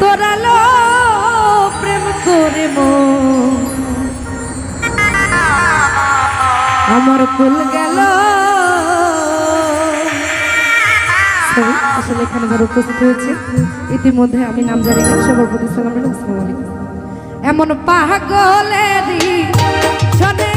করালো প্রেম করে আমার কুল গেল। আসলে এখানে যারা উপস্থিত হয়েছে। ইতিমধ্যে আমি নাম জানি না, সবার প্রতি আলাইকুম। এমন পাগলেরই শোনে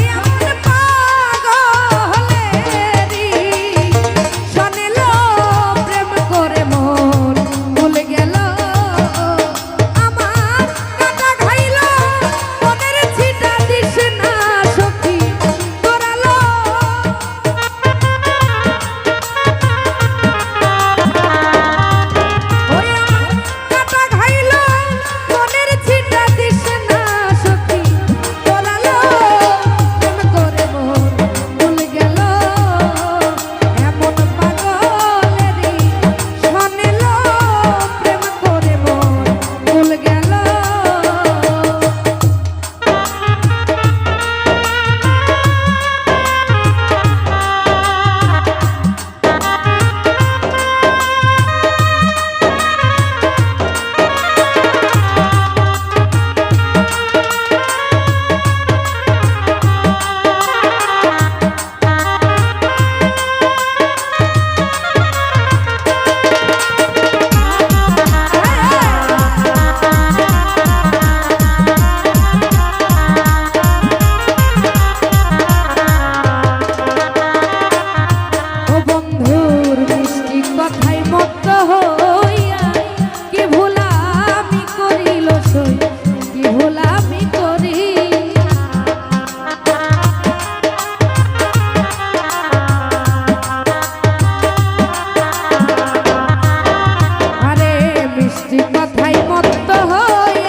কথাই মত্ত হয়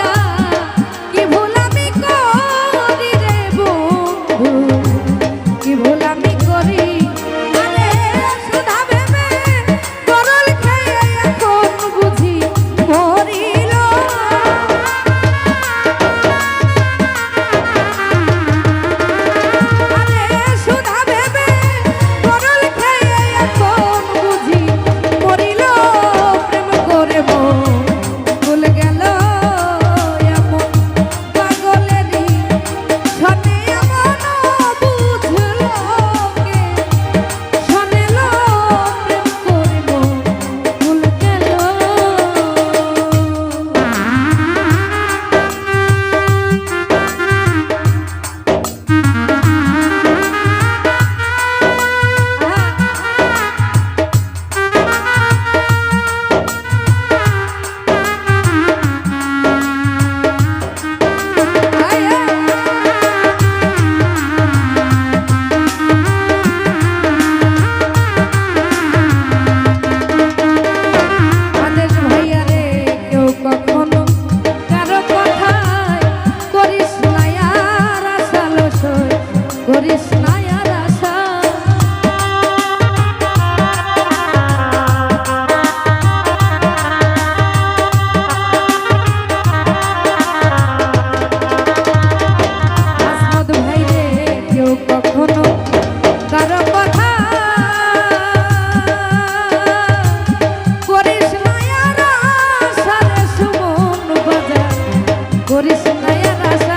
la guerra